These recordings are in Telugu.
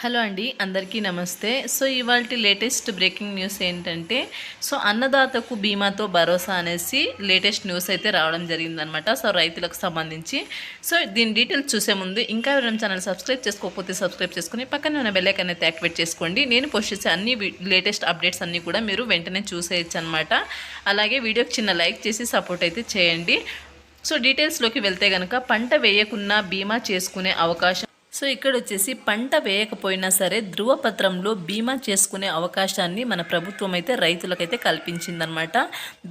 హలో అండి అందరికీ నమస్తే. సో ఇవాళ లేటెస్ట్ బ్రేకింగ్ న్యూస్ ఏంటంటే సో అన్నదాతకు బీమాతో భరోసా అనేసి లేటెస్ట్ న్యూస్ అయితే రావడం జరిగిందనమాట సో రైతులకు సంబంధించి. సో దీని డీటెయిల్స్ చూసే ముందు ఇంకా ఎవరైనా ఛానల్ సబ్స్క్రైబ్ చేసుకోకపోతే సబ్స్క్రైబ్ చేసుకుని పక్కన ఉన్న బెల్ ఐకాన్ అయితే యాక్టివేట్ చేసుకోండి. నేను పోస్ట్ చేసే అన్ని లేటెస్ట్ అప్డేట్స్ అన్నీ కూడా మీరు వెంటనే చూసేయచ్చు అనమాట అలాగే వీడియోకి చిన్న లైక్ చేసి సపోర్ట్ అయితే చేయండి. సో డీటెయిల్స్లోకి వెళ్తే కనుక పంట వేయకున్నా బీమా చేసుకునే అవకాశం సో ఇక్కడ వచ్చేసి పంట వేయకపోయినా సరే ధృవపత్రంలో బీమా చేసుకునే అవకాశాన్ని మన ప్రభుత్వం అయితే రైతులకైతే కల్పించిందనమాట.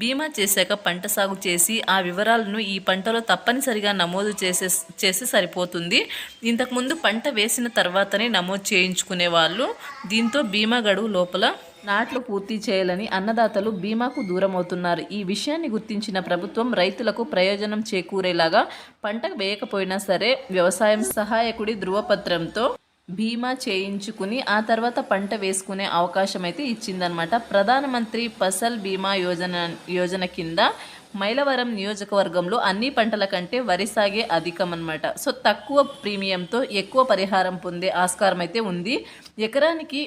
బీమా చేశాక పంట సాగు చేసి ఆ వివరాలను ఈ పంటలో తప్పనిసరిగా నమోదు చేసే చేసి సరిపోతుంది. ఇంతకుముందు పంట వేసిన తర్వాతనే నమోదు చేయించుకునే వాళ్ళు దీంతో బీమా గడువు లోపల నాట్లు పూర్తి చేయాలని అన్నదాతలు బీమాకు దూరం అవుతున్నారు ఈ విషయాన్ని గుర్తించిన ప్రభుత్వం రైతులకు ప్రయోజనం చేకూరేలాగా పంట వేయకపోయినా సరే వ్యవసాయం సహాయకుడి ధృవపత్రంతో బీమా చేయించుకుని ఆ తర్వాత పంట వేసుకునే అవకాశం అయితే ఇచ్చిందనమాట ప్రధానమంత్రి ఫసల్ బీమా యోజన యోజన కింద మైలవరం నియోజకవర్గంలో అన్ని పంటల కంటే వరి సాగే అధికం సో తక్కువ ప్రీమియంతో ఎక్కువ పరిహారం పొందే ఆస్కారం అయితే ఉంది. ఎకరానికి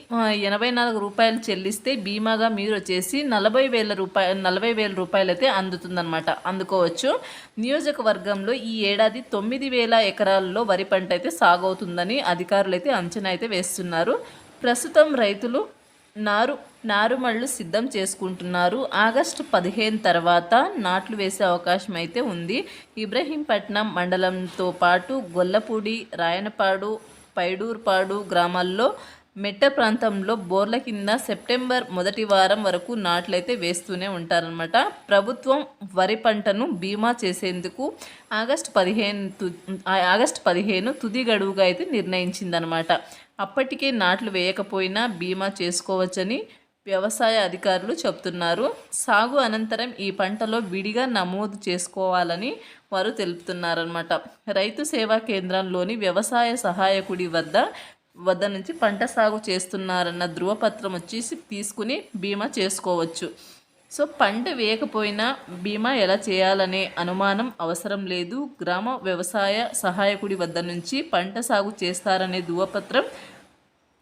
ఎనభై నాలుగు రూపాయలు చెల్లిస్తే బీమాగా మీరు వచ్చేసి నలభై వేల రూపాయలు నలభై వేల రూపాయలు అయితే అందుతుందన్నమాట. అందుకోవచ్చు. నియోజకవర్గంలో ఈ ఏడాది తొమ్మిది వేల ఎకరాల్లో వరి పంట అయితే సాగవుతుందని అధికారులు అయితే అంచనా అయితే వేస్తున్నారు. ప్రస్తుతం రైతులు నారు నారుమళ్ళు సిద్ధం చేసుకుంటున్నారు. ఆగస్టు పదిహేను తర్వాత నాట్లు వేసే అవకాశం అయితే ఉంది. ఇబ్రహీంపట్నం మండలంతో పాటు గొల్లపూడి రాయనపాడు పైడూర్పాడు గ్రామాల్లో మెట్ట ప్రాంతంలో బోర్ల కింద సెప్టెంబర్ మొదటి వారం వరకు నాట్లయితే వేస్తూనే ఉంటారనమాట ప్రభుత్వం వరి పంటను బీమా చేసేందుకు ఆగస్టు పదిహేను ఆగస్టు పదిహేను తుది గడువుగా అయితే నిర్ణయించిందనమాట అప్పటికే నాట్లు వేయకపోయినా బీమా చేసుకోవచ్చని వ్యవసాయ అధికారులు చెప్తున్నారు సాగు అనంతరం ఈ పంటలో విడిగా నమోదు చేసుకోవాలని వారు తెలుపుతున్నారనమాట రైతు సేవా కేంద్రంలోని వ్యవసాయ సహాయకుడి వద్ద వద్ద నుంచి పంట సాగు చేస్తున్నారన్న ధృవపత్రం వచ్చేసి తీసుకుని బీమా చేసుకోవచ్చు. సో పంట వేయకపోయినా బీమా ఎలా చేయాలనే అనుమానం అవసరం లేదు. గ్రామ వ్యవసాయ సహాయకుడి వద్ద నుంచి పంట సాగు చేస్తారనే ధృవపత్రం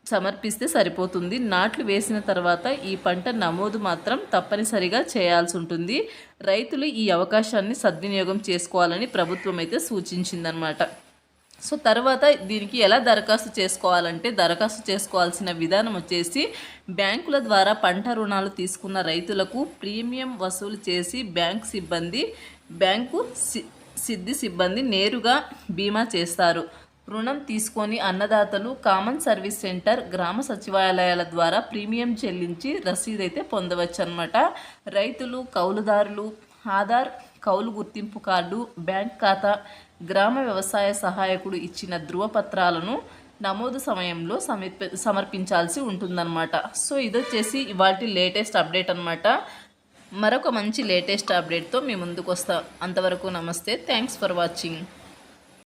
సమర్పిస్తే సరిపోతుంది. నాట్లు వేసిన తర్వాత ఈ పంట నమోదు మాత్రం తప్పనిసరిగా చేయాల్సి ఉంటుంది రైతులు ఈ అవకాశాన్ని సద్వినియోగం చేసుకోవాలని ప్రభుత్వం అయితే సూచించిందనమాట సో తర్వాత దీనికి ఎలా దరఖాస్తు చేసుకోవాలంటే దరఖాస్తు చేసుకోవాల్సిన విధానం వచ్చేసి బ్యాంకుల ద్వారా పంట రుణాలు తీసుకున్న రైతులకు ప్రీమియం వసూలు చేసి బ్యాంక్ సిబ్బంది బ్యాంకు సిద్ధి సిబ్బంది నేరుగా బీమా చేస్తారు. రుణం తీసుకొని అన్నదాతలు కామన్ సర్వీస్ సెంటర్ గ్రామ సచివాలయాల ద్వారా ప్రీమియం చెల్లించి రసీదు అయితే పొందవచ్చు అనమాట రైతులు కౌలుదారులు ఆధార్ కౌలు గుర్తింపు కార్డు బ్యాంక్ ఖాతా గ్రామ వ్యవసాయ సహాయకుడు ఇచ్చిన ధృవపత్రాలను నమోదు సమయంలో సమర్పి సమర్పించాల్సి ఉంటుందన్నమాట. సో ఇదొచ్చేసి ఇవాటి లేటెస్ట్ అప్డేట్ అనమాట మరొక మంచి లేటెస్ట్ అప్డేట్తో మీ ముందుకు వస్తాం అంతవరకు నమస్తే. Thanks for watching.